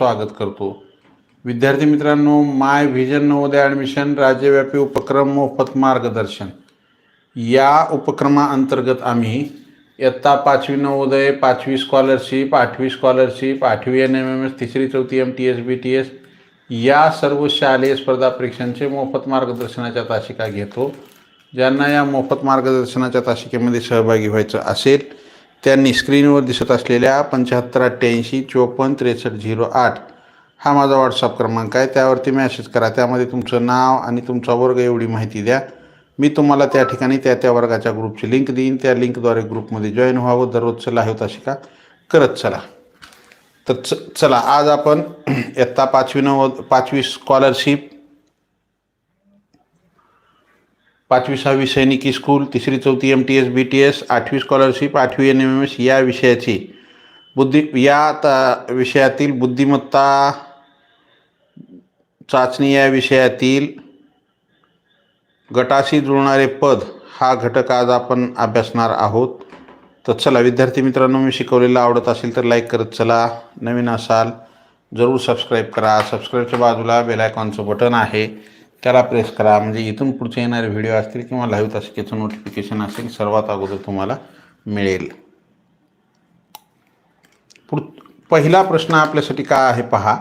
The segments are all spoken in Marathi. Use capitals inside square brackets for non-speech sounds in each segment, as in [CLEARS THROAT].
स्वागत करतो. विद्यार्थी मित्रांनो माय व्हिजन नवोदय ॲडमिशन राज्यव्यापी उपक्रम मोफत मार्गदर्शन. या उपक्रमाअंतर्गत आम्ही इयत्ता पाचवी नवोदय पाचवी स्कॉलरशिप आठवी स्कॉलरशिप आठवी एन एम एम एस तिसरी चौथी M T S B T S या सर्व शालेय स्पर्धा परीक्षांचे मोफत मार्गदर्शनाच्या तासिका घेतो. ज्यांना या मोफत मार्गदर्शनाच्या तासिकेमध्ये सहभागी व्हायचं असेल त्यांनी स्क्रीनवर दिसत असलेल्या पंच्याहत्तर अठ्ठ्याऐंशी चोपन्न त्रेसष्ट झिरो आठ हा माझा व्हॉट्सअप क्रमांक आहे. त्यावरती मॅसेज करा. त्यामध्ये तुमचं नाव आणि तुमचा वर्ग एवढी माहिती द्या. मी तुम्हाला त्या ठिकाणी त्या त्या वर्गाच्या ग्रुपची लिंक देईन. त्या लिंकद्वारे ग्रुपमध्ये जॉईन व्हावं. दररोजचं लाईव्ह शिका करत चला. तर च चला. आज आपण [CLEARS THROAT] इयत्ता पाचवी नव्वद पाचवी स्कॉलरशिप पाचवी सहावी सैनिकी स्कूल तिसरी चौथी M T S B T S आठवी स्कॉलरशिप आठवी एन एम एम एस या विषयाची. बुद्धी या त विषयातील बुद्धिमत्ता चाचणी या विषयातील गटाशी जुळणारे पद हा घटक आज आपण अभ्यासणार आहोत. तर चला विद्यार्थी मित्रांनो मी शिकवलेलं आवडत असेल तर लाईक करत चला. नवीन असाल जरूर सबस्क्राईब करा. सबस्क्राईबच्या बाजूला बेल आयकॉनचं बटन आहे. त्याला प्रेस करा. म्हणजे इथून पुढचे येणारे व्हिडिओ असतील किंवा लाईव्ह तासिकेचं नोटिफिकेशन असेल सर्वात अगोदर तुम्हाला मिळेल. पुढ पहिला प्रश्न आपल्यासाठी काय आहे पहा.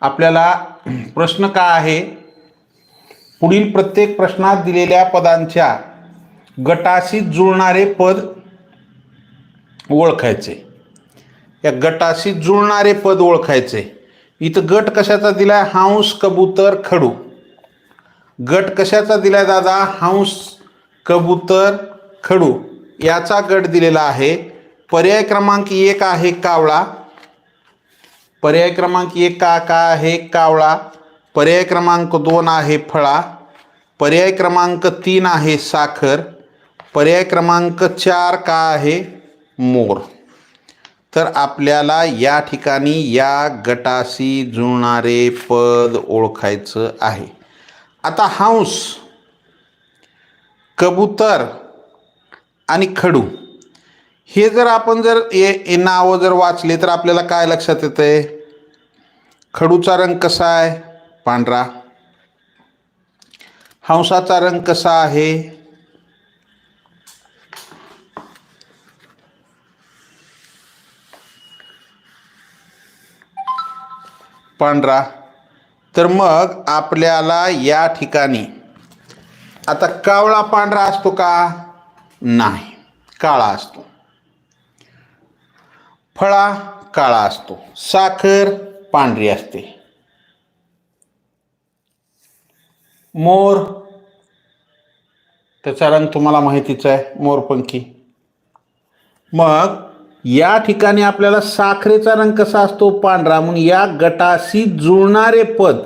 आपल्याला प्रश्न काय आहे? पुढील प्रत्येक प्रश्नात दिलेल्या पदांच्या गटाशी जुळणारे पद ओळखायचे. या गटाशी जुळणारे पद ओळखायचे. इथं गट कशाचा दिलाय? हांस कबूतर खडू. गट कशाचा दिलाय दादा? हांस कबूतर खडू. याचा गट दिलेला आहे. पर्याय क्रमांक एक आहे कावळा. पर्याय क्रमांक एक का का आहे कावळा. पर्याय क्रमांक दोन आहे फळा. पर्याय क्रमांक तीन आहे साखर. पर्याय क्रमांक चार का आहे मोर. तर आपल्याला या ठिकाणी या गटाशी जुळणारे पद ओळखायचं आहे. आता हंस कबूतर आणि खडू हे जर आपण जर ए नावं जर वाचले तर आपल्याला काय लक्षात येतं आहे खडूचा रंग कसा आहे? पांढरा. हंसाचा रंग कसा आहे? पांढरा. तर मग आपल्याला या ठिकाणी आता कावळा पांढरा असतो का? नाही काळा असतो. फळा काळा असतो साखर पांढरी असते. मोर त्याचा रंग तुम्हाला माहितीच आहे मोरपंखी. मग या ठिकाणी आपल्याला साखरेचा रंग कसा असतो पांढरा? म्हणून या गटाशी जुळणारे पद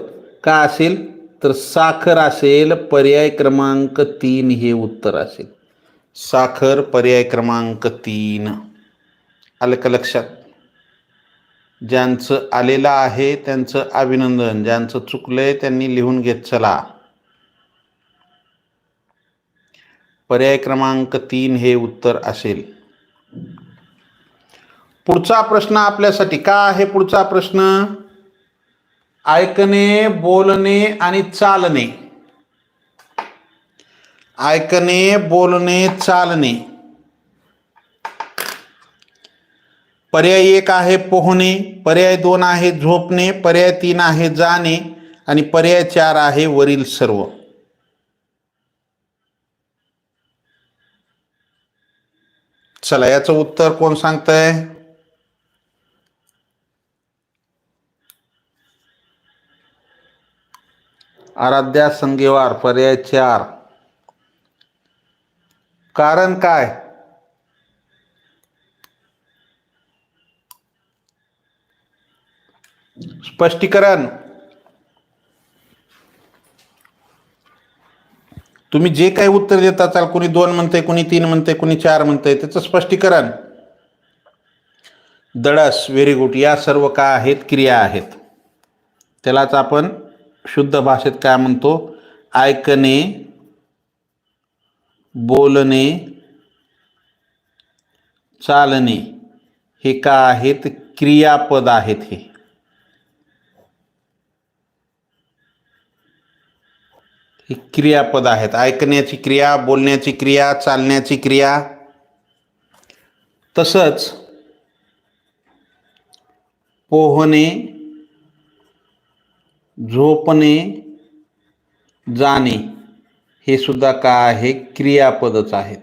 का असेल? तर साखर असेल पर्याय क्रमांक तीन हे उत्तर असेल. साखर पर्याय क्रमांक तीन. आलं का लक्षात? ज्यांचं आलेलं आहे त्यांचं अभिनंदन. ज्यांचं चुकलंय त्यांनी लिहून घेत चला. पर्याय क्रमांक तीन हे उत्तर असेल. पुढचा प्रश्न आपल्यासाठी का आहे पुढचा प्रश्न? ऐकणे बोलणे आणि चालणे. ऐकणे बोलणे चालणे. पर्याय एक आहे पोहणे पर्याय दोन आहे झोपणे पर्याय तीन आहे जाणे आणि पर्याय चार आहे वरील सर्व. चला याचं उत्तर कोण सांगतंय? आराध्या संगेवार पर्याय चार. कारण काय? स्पष्टीकरण. तुम्ही जे काही उत्तर देत असाल कोणी दोन म्हणते कोणी तीन म्हणते कोणी चार म्हणते त्याचं स्पष्टीकरण. दडस व्हेरी गुड या सर्व काय आहेत क्रिया आहेत. त्यालाच आपण शुद्ध भाषेत काय म्हणतो? ऐकणे बोलणे चालणे हे का आहेत? क्रियापद आहेत हे क्रियापद आहेत. ऐकण्याची क्रिया बोलण्याची क्रिया चालण्याची क्रिया. तसंच पोहणे झोपणे जाणे हे सुद्धा काय आहे? क्रियापदच आहेत.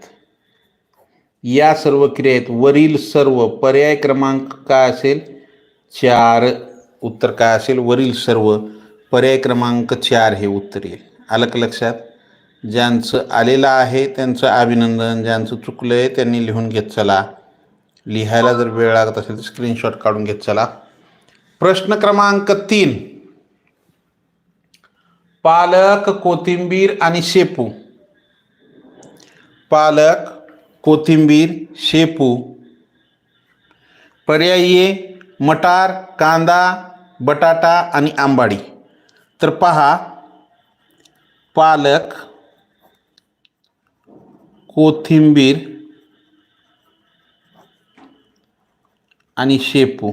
या सर्व क्रियेत वरील सर्व पर्याय क्रमांक काय असेल? चार उत्तर काय असेल? वरील सर्व पर्याय क्रमांक चार हे उत्तर येईल. आलं का लक्षात? ज्यांचं आलेलं आहे त्यांचं अभिनंदन ज्यांचं चुकलं आहे त्यांनी लिहून घेत चला. लिहायला जर वेळ लागत असेल तर स्क्रीनशॉट काढून घेत चला. प्रश्न क्रमांक तीन. पालक कोथिंबीर आणि शेपू. पालक कोथिंबीर शेपू. पर्यायी मटार कांदा बटाटा आणि आंबाडी. तर पहा पालक कोथिंबीर आणि शेपू.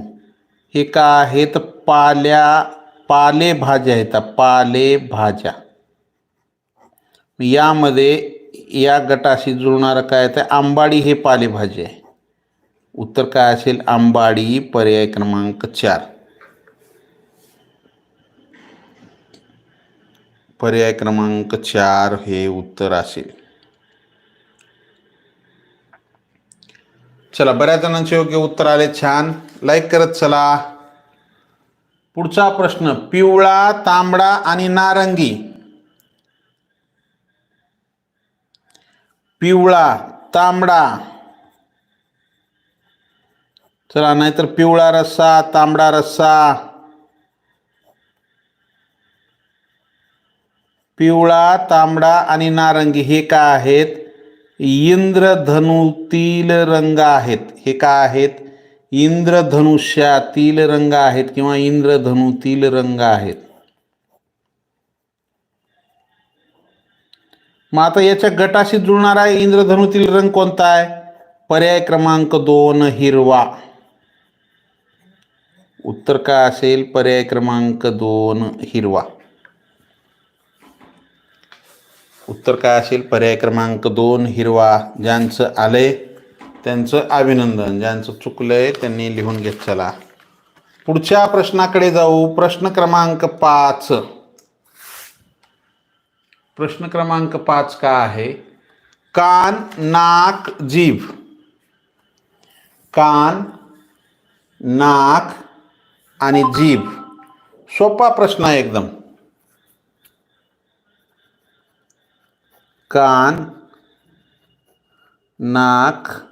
हे का आहेत? पाल्या पालेभाज्या आहेत. पालेभाज्या यामध्ये या गटाशी जुळणारं काय आहे? आंबाडी हे पालेभाजी आहे. उत्तर असेल? आंबाडी, पर्याय क्रमांक चार. पर्याय क्रमांक चार हे उत्तर असेल. चला जणांचे योग्य उत्तर आले. छान. लाईक करत चला. पुढचा प्रश्न पिवळा तांबडा आणि नारंगी. पिवळा तांबडा. चला नाहीतर पिवळा रस्सा तांबडा रस्सा. पिवळा तांबडा आणि नारंगी हे का आहेत? इंद्रधनुतील रंग आहेत. हे का आहेत? इंद्रधनुष्यातील रंग आहेत किंवा इंद्रधनुतील रंग आहेत. मग आता याच्या गटाशी जुळणारा इंद्रधनुतील रंग कोणता आहे? पर्याय क्रमांक दोन हिरवा. उत्तर काय असेल? पर्याय क्रमांक दोन हिरवा. उत्तर काय असेल? पर्याय क्रमांक दोन हिरवा. ज्यांचं आलंय त्यांचं अभिनंदन ज्यांचं चुकलंय त्यांनी लिहून घेत चला. पुढच्या प्रश्नाकडे जाऊ. प्रश्न क्रमांक पाच. प्रश्न क्रमांक पाच का आहे? कान नाक जीभ. कान नाक आणि जीभ. सोपा प्रश्न आहे एकदम. कान नाक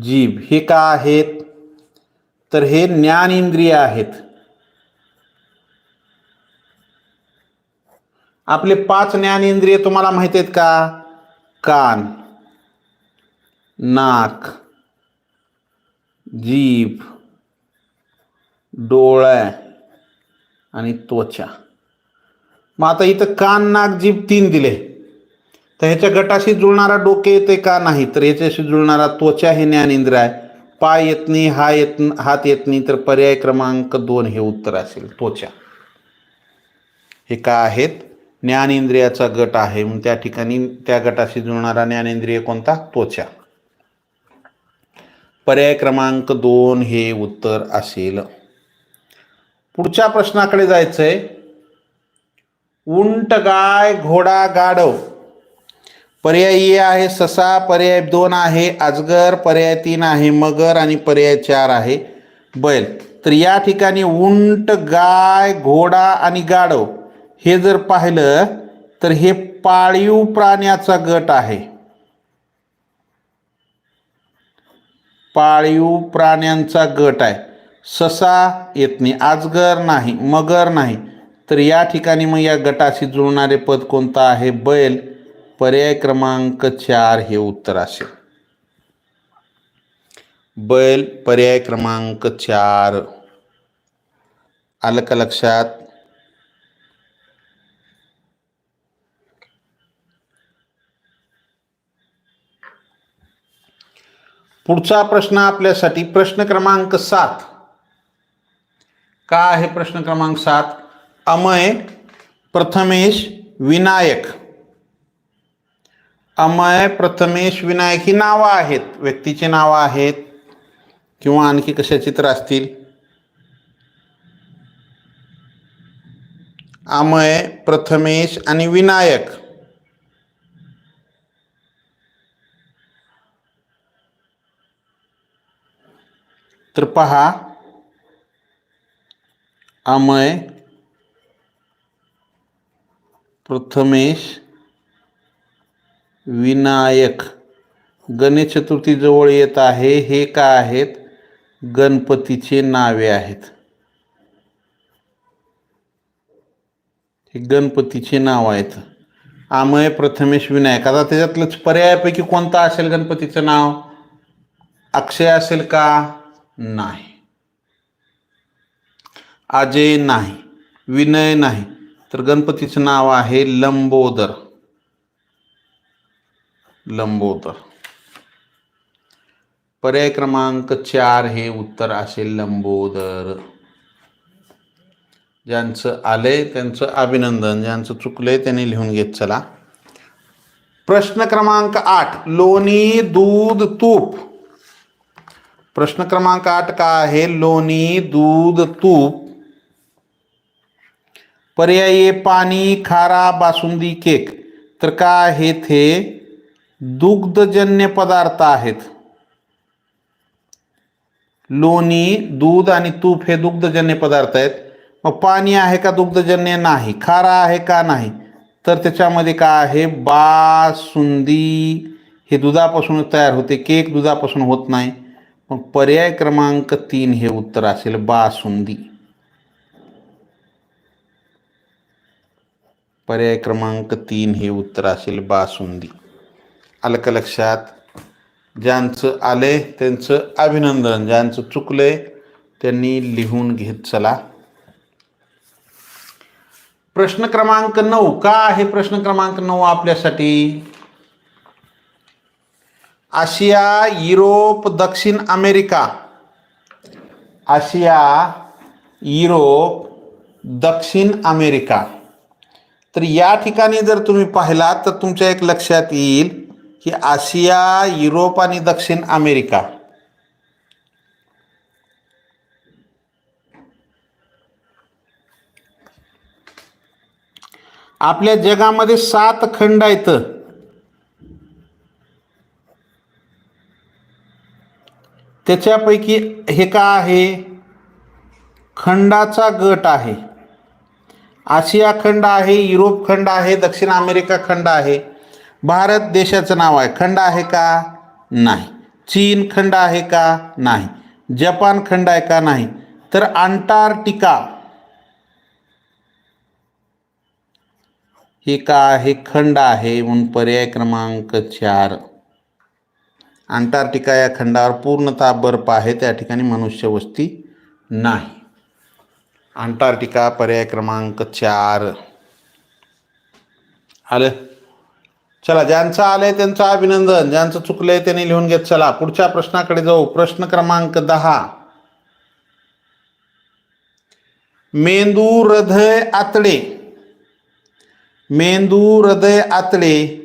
जीभ हे का आहेत? तर हे ज्ञान इंद्रिय आहेत. आपले पाच ज्ञान इंद्रिय तुम्हाला माहिती आहेत का? कान नाक जीभ डोळ्या आणि त्वचा. मग आता इथं कान नाक जीभ तीन दिले. तर ह्याच्या गटाशी जुळणारा डोके येते का नाही? तर ह्याच्याशी जुळणारा त्वचा हे ज्ञानेंद्र आहे. पाय येत नाही हा येत हात येत नाही तर पर्याय क्रमांक दोन हे उत्तर असेल त्वचा. हे का आहेत? ज्ञानेंद्रियाचा गट आहे. मग त्या ठिकाणी त्या गटाशी जुळणारा ज्ञानेंद्रिय कोणता? त्वचा. पर्याय क्रमांक दोन हे उत्तर असेल. पुढच्या प्रश्नाकडे जायचंय. उंट गाय घोडा गाढव. पर्याय ए आहे ससा पर्याय दोन आहे अजगर पर्याय तीन आहे मगर आणि पर्याय चार आहे. बैल. तर या ठिकाणी उंट गाय घोडा आणि गाढव हे जर पाहिलं तर हे पाळीव प्राण्याचा गट आहे. पाळीव प्राण्यांचा गट आहे. ससा येत नाही आजगर नाही मगर नाही. तर या ठिकाणी मग या गटाशी जुळणारे पद कोणतं आहे? बैल. पर्याय क्रमांक चार हे उत्तर असेल. बैल पर्याय क्रमांक चार. आलं का लक्षात? पुढचा प्रश्न आपल्यासाठी प्रश्न क्रमांक सात. का आहे प्रश्न क्रमांक सात? अमय प्रथमेश विनायक. अमय प्रथमेश विनायक ही नावं आहेत. व्यक्तीची नावं आहेत. किंवा आणखी कशाची तर असतील? अमय प्रथमेश आणि विनायक. तर पहा. अमय प्रथमेश विनायक. गणेश चतुर्थी जवळ येत आहे. हे का आहेत? गणपतीचे नावे आहेत. हे गणपतीचे नाव आहेत. आमय प्रथमेश विनायक. आता त्याच्यातलंच पर्यायापैकी कोणतं असेल गणपतीचं नाव? अक्षय असेल का? नाही. अजय नाही. विनय नाही. तर गणपतीचं नाव आहे लंबोदर. लंबोदर. पर्याय क्रमांक चार हे उत्तर असेल लंबोदर. ज्यांचं आलंय त्यांचं अभिनंदन ज्यांचं चुकलंय त्यांनी लिहून घेत चला. प्रश्न क्रमांक आठ लोणी दूध तूप. प्रश्न क्रमांक आठ का आहे? लोणी दूध तूप. पर्यायी पाणी खारा बासुंदी केक. तर का आहेत थे दुग्धजन्य पदार्थ आहेत. लोणी दूध आणि तूप हे दुग्धजन्य पदार्थ आहेत. मग पाणी आहे का दुग्धजन्य? नाही. खारा आहे का नाही? तर त्याच्यामध्ये काय आहे? बासुंदी हे दुधापासून तयार होते. केक दुधापासून होत नाही. मग पर्याय क्रमांक तीन हे उत्तर असेल बासुंदी. पर्याय क्रमांक तीन हे उत्तर असेल बासुंदी. आलं का लक्षात. ज्यांचं आले त्यांचं अभिनंदन. ज्यांचं चुकले त्यांनी लिहून घेत चला. प्रश्न क्रमांक नऊ. का आहे प्रश्न क्रमांक नऊ आपल्यासाठी? आशिया युरोप दक्षिण अमेरिका. आशिया युरोप दक्षिण अमेरिका. तर या ठिकाणी जर तुम्ही पाहिलात तर तुमच्या एक लक्षात येईल. की आशिया युरोप आणि दक्षिण अमेरिका. आपल्या जगामध्ये सात खंड आहेत. त्याच्यापैकी हे का आहे खंडाचा गट आहे. आशिया खंड आहे युरोप खंड आहे दक्षिण अमेरिका खंड आहे. भारत देशाचं नाव आहे. खंड आहे का? नाही. चीन खंड आहे का? नाही. जपान खंड आहे का? नाही. तर अंटार्क्टिका हे का आहे? खंड आहे म्हणून पर्याय क्रमांक चार. अंटार्क्टिका या खंडावर पूर्णतः बर्फ आहे. त्या ठिकाणी मनुष्यवस्ती नाही. अंटार्क्टिका पर्याय क्रमांक चार. आलं? चला ज्यांचं आलंय त्यांचं अभिनंदन ज्यांचं चुकलंय त्यांनी लिहून घेत चला. पुढच्या प्रश्नाकडे जाऊ. प्रश्न क्रमांक दहा. मेंदू हृदय आतडे. मेंदू हृदय आतडे.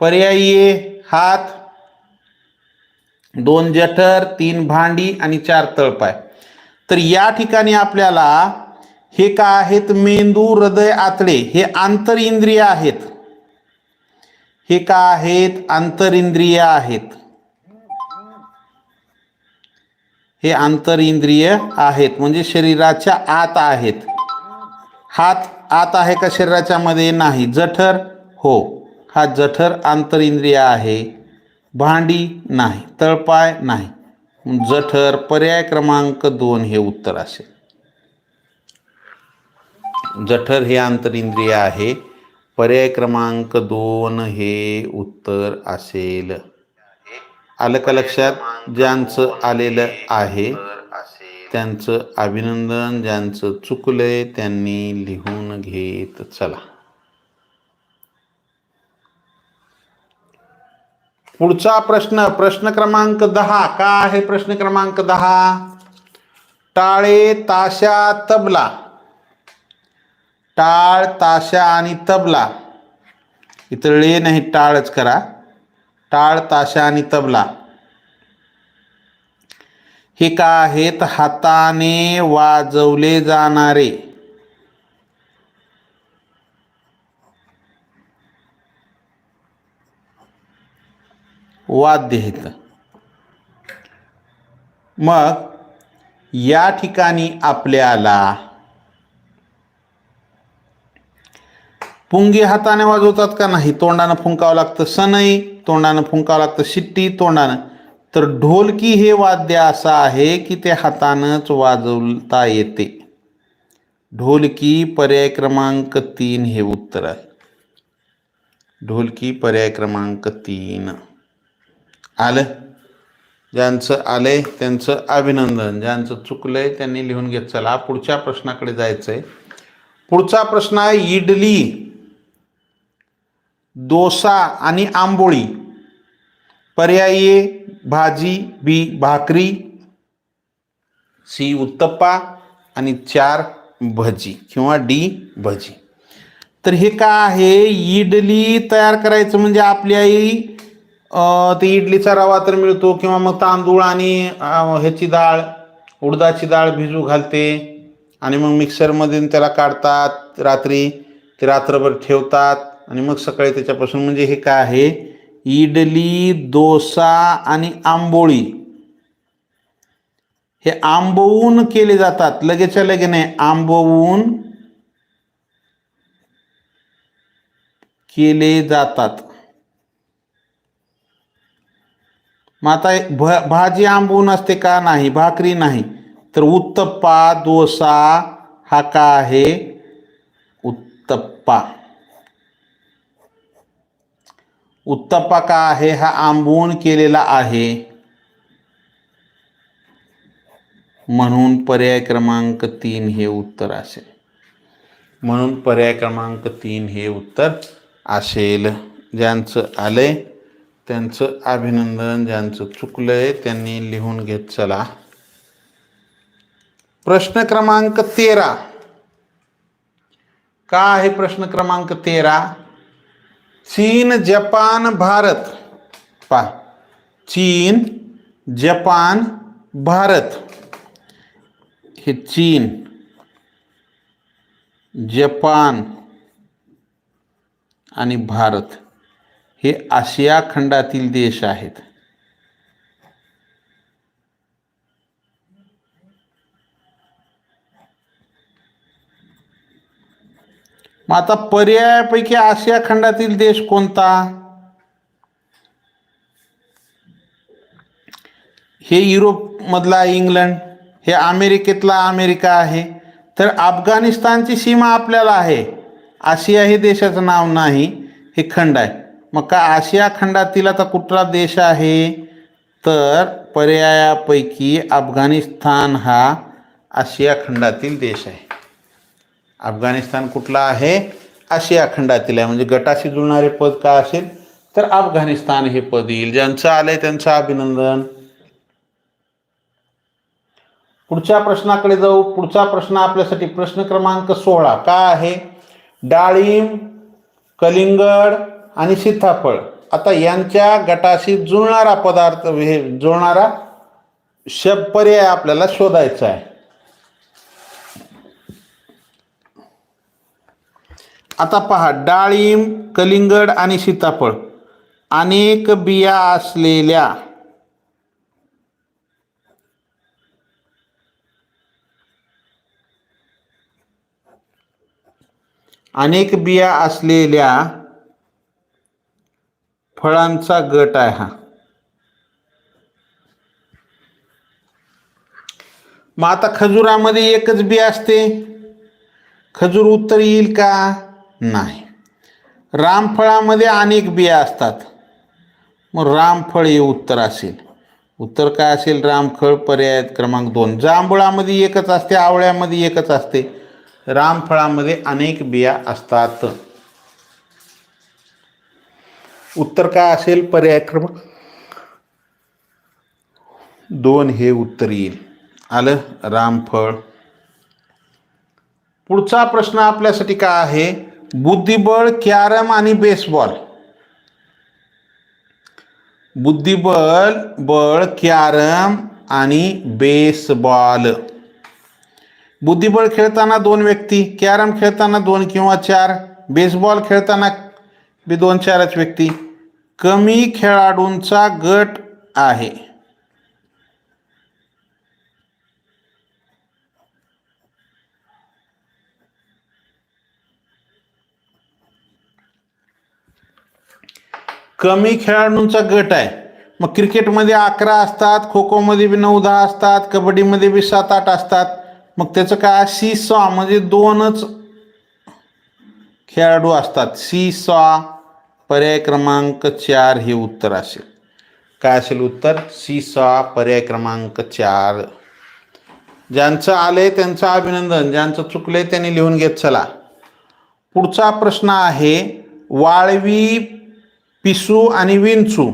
पर्यायी हात. दोन जठर तीन भांडी आणि चार तळपाय. तर या ठिकाणी आपल्याला हे का आहेत? मेंदू हृदय आतडे. हे आंतर इंद्रिय आहेत. हे का आहेत? आंतर इंद्रिय आहेत. हे आंतर इंद्रिय आहेत. म्हणजे शरीराच्या आत आहेत. हात आत आहे का शरीराच्या मध्ये? नाही. जठर? हो. हा जठर आंतर इंद्रिय आहे. भांडी? नाही. तळपाय? नाही. जठर पर्याय क्रमांक दोन हे उत्तर असेल. जठर हे आंतरिंद्रिय आहे. पर्याय क्रमांक दोन हे उत्तर असेल. आलं का लक्षात? ज्यांचं आलेलं आहे त्यांचं अभिनंदन ज्यांचं चुकलंय त्यांनी लिहून घेत चला. पुढचा प्रश्न प्रश्न क्रमांक दहा. का आहे प्रश्न क्रमांक दहा? टाळे ताशा तबला. टाळ ताशा आणि तबला. इथं ळे नाही टाळच करा. टाळ ताशा आणि तबला. हे का आहेत हाताने वाजवले जाणारे? वाद्य आहेत. मग या ठिकाणी आपल्याला पुंगी हाताने वाजवतात का नाही? तोंडानं फुंकावं लागतं सनई तोंडानं फुंकावं लागतं शिट्टी तोंडानं. तर ढोलकी हे वाद्य असं आहे की ते हातानंच वाजवता येते. ढोलकी पर्याय क्रमांक तीन हे उत्तर आहे. ढोलकी पर्याय क्रमांक तीन. आलं? ज्यांचं आलंय त्यांचं अभिनंदन. ज्यांचं चुकलंय त्यांनी लिहून घेत चला. पुढच्या प्रश्नाकडे जायचंय. पुढचा प्रश्न आहे इडली. डोसा आणि आंबोळी. पर्यायी भाजी बी भाकरी सी उत्तप्पा आणि चार भजी किंवा डी भजी. तर हे का आहे? इडली तयार करायचं म्हणजे आपली आई ते इडलीचा रवा तर मिळतो किंवा मग तांदूळ आणि ह्याची डाळ उडदाची डाळ भिजू घालते आणि मग मिक्सरमधून त्याला काढतात. रात्री ते रात्रभर ठेवतात. आणि मग सकाळी त्याच्यापासून म्हणजे हे काय आहे? इडली डोसा आणि आंबोळी. हे आंबवून केले जातात. लगेच्या लगे नाही आंबवून केले जातात. मग आता भ भाजी आंबवून असते का नाही? भाकरी नाही. तर उत्तप्पा डोसा हा का आहे? उत्तप्पा. उत्तप्पा का आहे हा आंबवून केलेला आहे. म्हणून पर्याय क्रमांक तीन हे उत्तर असेल. म्हणून पर्याय क्रमांक तीन हे उत्तर असेल. ज्यांचं आलंय त्यांचं अभिनंदन ज्यांचं चुकलंय त्यांनी लिहून घेत चला. प्रश्न क्रमांक तेरा. का आहे प्रश्न क्रमांक तेरा? चीन जपान भारत. पा चीन जपान भारत. हे चीन. जपान आणि भारत हे आशिया खंडातील देश आहेत. मग आता पर्यायापैकी आशिया खंडातील देश कोणता? हे युरोपमधला इंग्लंड हे अमेरिकेतला अमेरिका आहे. तर अफगाणिस्तानची सीमा आपल्याला आहे. आशिया हे देशाचं नाव नाही हे खंड आहे. मग का आशिया खंडातील आता कुठला देश आहे? तर पर्यायापैकी अफगाणिस्तान हा आशिया खंडातील देश आहे. अफगाणिस्तान कुठला आहे? आशिया खंडातील आहे. म्हणजे गटाशी जुळणारे पद काय असेल? तर अफगाणिस्तान हे पद येईल. ज्यांचं आलंय त्यांचं अभिनंदन. पुढच्या प्रश्नाकडे जाऊ. पुढचा प्रश्न आपल्यासाठी प्रश्न क्रमांक सोळा. का आहे? डाळिंब कलिंगड आणि सीताफळ. आता यांच्या गटाशी जुळणारा पदार्थ हे जुळणारा शब पर्याय आपल्याला शोधायचा आहे. आता पहा डाळिंब कलिंगड आणि सीताफळ. अनेक बिया असलेल्या अनेक बिया असलेल्या फळांचा गट आहे हा. मग आता खजुरामध्ये एकच बी असते. खजूर उत्तर येईल का? नाही. रामफळामध्ये अनेक बिया असतात. मग रामफळ हे उत्तर असेल. उत्तर काय असेल? रामफळ पर्याय क्रमांक दोन. जांभुळामध्ये एकच असते आवळ्यामध्ये एकच असते. रामफळामध्ये अनेक बिया असतात. उत्तर काय असेल? पर्याय क्रमांक दोन हे उत्तर येईल. आलं? रामफळ. पुढचा प्रश्न आपल्यासाठी काय आहे? बुद्धिबळ कॅरम आणि बेसबॉल. बुद्धिबळ बळ कॅरम आणि बेसबॉल. बुद्धिबळ खेळताना दोन व्यक्ती कॅरम खेळताना दोन किंवा चार बेसबॉल खेळताना बी दोन चारच व्यक्ती. कमी खेळाडूंचा गट आहे. कमी खेळाडूंचा गट आहे. मग क्रिकेटमध्ये अकरा असतात खो खोमध्ये बी नऊ दहा असतात कबड्डीमध्ये बी सात आठ असतात. मग त्याचं काय? सी सॉ म्हणजे दोनच खेळाडू असतात. सी सॉ पर्याय क्रमांक चार हे उत्तर असेल. काय असेल उत्तर? सी सॉ पर्याय क्रमांक चार. ज्यांचं आलंय त्यांचं अभिनंदन. ज्यांचं चुकलंय त्यांनी लिहून घेत चला. पुढचा प्रश्न आहे वाळवी पिसू आणि विंचू.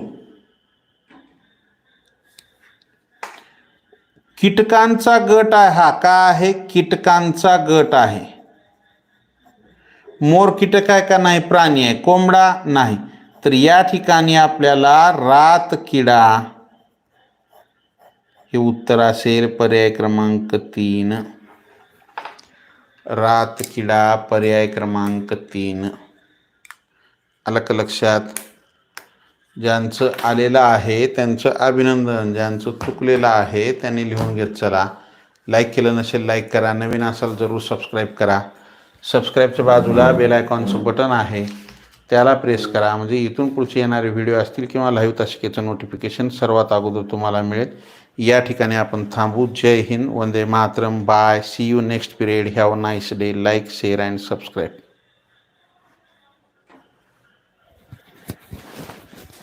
कीटकांचा गट आहे. हा का आहे? कीटकांचा गट आहे. मोर कीटक आहे का नाही? प्राणी आहे. कोंबडा नाही. तर या ठिकाणी आपल्याला रात किडा. हे उत्तर असेल पर्याय क्रमांक तीन. रात किडा पर्याय क्रमांक तीन. आलं का लक्षात? ज्यांचं आलेलं आहे त्यांचं अभिनंदन ज्यांचं चुकलेलं आहे त्यांनी लिहून घेत चला. लाईक केलं नसेल लाईक करा. नवीन असाल जरूर सबस्क्राईब करा. सबस्क्राईबच्या बाजूला बेल आयकॉनचं बटन आहे. त्याला प्रेस करा. म्हणजे इथून पुढचे येणारे व्हिडिओ असतील किंवा लाईव्ह तासिकेचं नोटिफिकेशन सर्वात अगोदर तुम्हाला मिळेल. या ठिकाणी आपण थांबू. जय हिंद. वंदे Mataram. Bye see you next period have nice day like share and subscribe